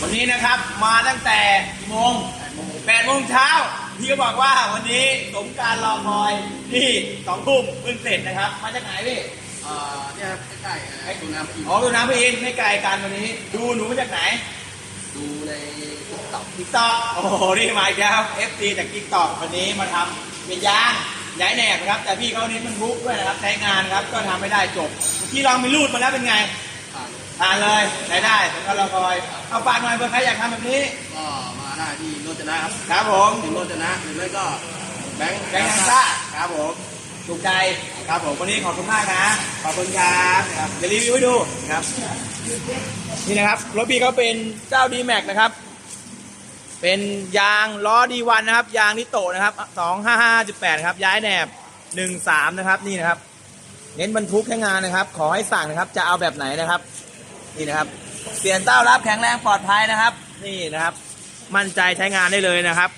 วันนี้นะครับมาตั้งแต่กี่โมงแปดโมงเช้าพี่ก็บอกว่าวันนี้สมการรอคอยที่สองทุ่มเพิ่งเสร็จนะครับ มาจากไหนพี่เอ่อเนี่ยครับใกล้ๆไอ้ตูน้ำพีอ๋อดูน้ำพี่อินไม่ไกลกันวันนี้ ดูหนูมาจากไหน ดูในติ๊กต็อกทิกตอกโอ้โหนี่มาอีกแล้วเอฟซีจากทิกตอกวันนี้มาทำเป็นยางย้ายแหนบนะครับ แต่พี่เขาเน้นมันบุกด้วยนะครับใช้งานครับก็ทำไม่ได้จบที่ลองไปรูดมาแล้วเป็นไงผ่าน ทานเลยใช้ได้สมการรอคอยเอาฝากหน่อยเพื่อใครอยากทำแบบนี้ ก็มาได้ที่โรจนะครับครับผมถึงโรจนะหรือไม่ก็แบงค์แบงค์ฮันซ่าครับผมถูกใจครับผมวันนี้ขอบคุณมากนะขอบคุณครับครับเดี๋ยวรีวิวให้ดูครับ นี่นะครับรถพี่เขาเป็นเจ้าดีแม็กนะครับ เป็นยางล้อดีวันนะครับ ยางนิโตะนะครับสองห้าห้าจุดแปดครับย้ายแหนบหนึ่งสามนะครับนี่นะครับ เน้นบรรทุกใช้งานนะครับ ขอให้สั่งนะครับ จะเอาแบบไหนนะครับ นี่นะครับเปลี่ยนเต้ารับแข็งแรงปลอดภัยนะครับ นี่นะครับ มั่นใจใช้งานได้เลยนะครับ